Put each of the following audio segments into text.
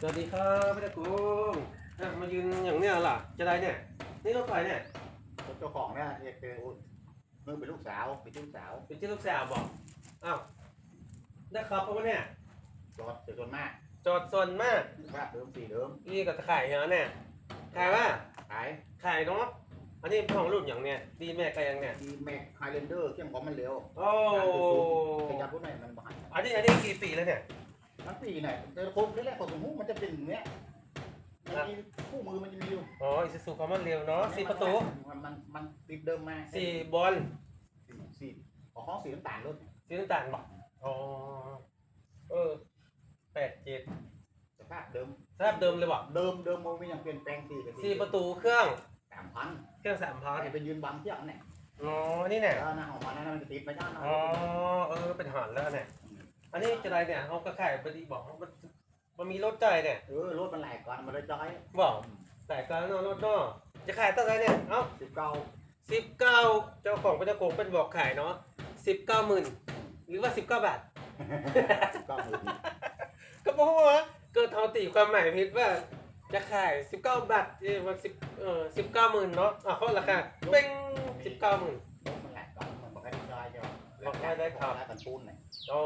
สวัสดีครับพี่ตะกูอะมายืนอย่างเนี้ยล่ะ จะได้เนี่ย นี่รถไฟเนี่ยเจ้าของเนี่ยเรียกเป็นมือเป็นลูกสาวเป็นลูกสาวเป็นชื่อลูกสาวบอกอ้าวได้ครับเพราะว่าเนี่ยจอดเจอจนมากจอดซนมากว่าเดิมสี่เดิมพี่ก็จะขายอย่างนั้นเนี่ยขายว่าขายขายเนาะอันนี้ของรุ่นอย่างเนี่ยดีแม่กันยังเนี่ยดีแม็กไฮเลนเดอร์เข้มของมันเร็วโอ้ขยับรุ่นไหนมันบ้านอันนี้อันนี้กี่ปีแล้วเนี่ย ทั้งปีเนี่ยแต่โคมแรกๆของสมมุติมันจะเป็นอย่างเนี้ยมันมีคู่มือมันจะมีอยู่อ๋ออิซูซูความมันเร็วเนาะสี่ประตูมันมันมันติดเดิมมาสี่บอลสี่สี่ของของสีน้ำตาลรถสีน้ำตาลบอกอ๋อเออแปดเจ็ดสภาพเดิมสภาพเดิมเลยบอกเดิมเดิมมันไม่ยังเปลี่ยนแปลงสี่กับสี่ประตูเครื่องสามพันเครื่องสามพันไปยืนบังเที่ยงเนี่ยอ๋อนี่เนี่ยแล้วหน้าของมันนั้นมันจะติดไปด้านหน้าอ๋อเออเป็นหอนแล้วเนี่ย อันนี้จะอะไรเนี่ยเขาก็ขายไปดีบอกมันมันมีรถใจายเนี่ยเออรถมันแหลกก่อนมันเลยจอยบอกแต่ก็นอนรถเนอจะขายตั้งไรเนี่ยเอ้าสิบเก้าสิบเก้าเจ้าของเป็นเจ้าของเป็นบอกขายเนาะสิบเก้าหมื่นหรือว่าสิบเก้าบาทสิบเก้าหมื่นก็บอกว่าเกิดเขาตีความหมายผิดว่าจะขายสิบเก้าบาทเอ้ยว่าสิบเออสิบเก้าหมื่นเนาะอะเขาราคาเป็นสิบเก้าหมื่น บอกให้ได้ครับแล้วกันปูนเนี่ยโอ้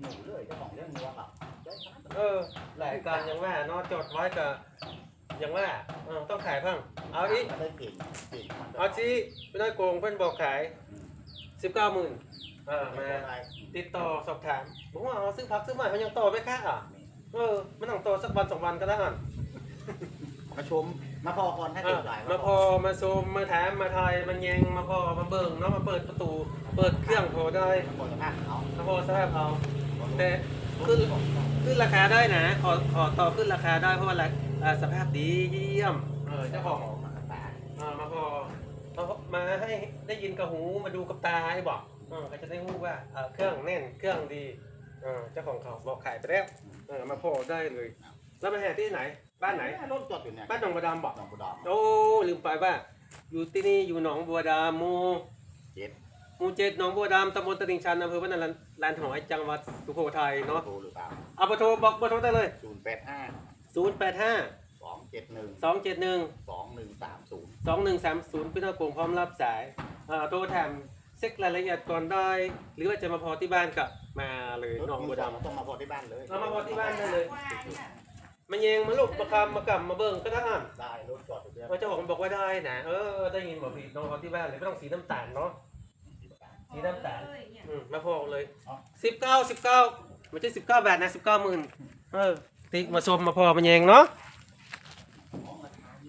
หนูเลยเจ้าของเรื่องงัวครับได้ครับเออหลายการยังว่าเนาะจดไว้กับยังว่าเออต้องขายเพิ่งเอาอีกมันได้เก่งเก่งมันเอาชี้ไม่ได้โกงเพื่อนบอกขายสิบเก้าหมื่นอ่ามาติดต่อสอบถามบอกว่าเอาซื้อพักซื้อใหม่เขายังต่อไม่ค่าอะเออมันต้องต่อสักวันสองวันก็ได้อะมาชม มาพอก่อนให้อะเกิดหลายมาพอมาซูมมาถามมาทายมาแยงมาพอมาเบิ่งเนาะมาเปิดประตู เปิดเครื่องพอได้มาพอสภาพเขามาพอสภาพเอาแต่ขึ้นขึ้นราคาได้นะขอขอต่อขึ้นราคาได้เพราะว่าราอ่าสภาพดีเยี่ยมเออเจ้าของมากระตาอ่ามาพอมาพอมาให้ได้ยินกับหูมาดูกับตาให้บอกอ่าก็จะได้รู้ว่าเอ่อเครื่องแน่นเครื่องดีอ่าเจ้าของเขาบอกขายไปแล้วเออมาพอได้เลย แล้วมาแห่ที่ไหน บ้านไหน รถจอดอยู่เนี่ยบ้านหนองบัวดำบอกหนองบัวดำโอ้ลืมไปว่า อยู่ที่นี่อยู่หนองบัวดำหมู่เจ็ดหมู่เจ็ดหนองบัวดำตำบลตลิ่งชันอำเภอบ้านนาลานหอยจังหวัดสุโขทัยเนาะโทรหรือเปล่าเอาเบอร์โทรบอกเบอร์โทรได้เลยศูนย์แปดห้า085สองเจ็ดหนึ่ง271สองหนึ่งสามศูนย์สองหนึ่งสามศูนย์พี่น้องกลุ่มพร้อมรับสายอ่าโทรถามเช็ครายละเอียดก่อนได้ หรือว่าจะมาพอที่บ้านกับมาเลยน้องบัวดต้องมาพอที่บ้านเลยเอามาพอที่บ้านได้เลยำ มาเยงมาลุกมาคำมากำมาเบิ่งก็ได้อะได้รถจอดอยู่เนี่ยว่าเจ้าของบอกว่าได้นะเออได้ยินบอกผิดน้องพอที่บ้านเลยไม่ต้องสีน้ำตาลเนาะสีน้ำตาลอืมมาพอเลยสิบเก้าสิบเก้าไม่ใช่สิบเก้าบาทนะสิบเก้าหมื่นเออติ๊กมาชมมาพอมาเยงเนาะค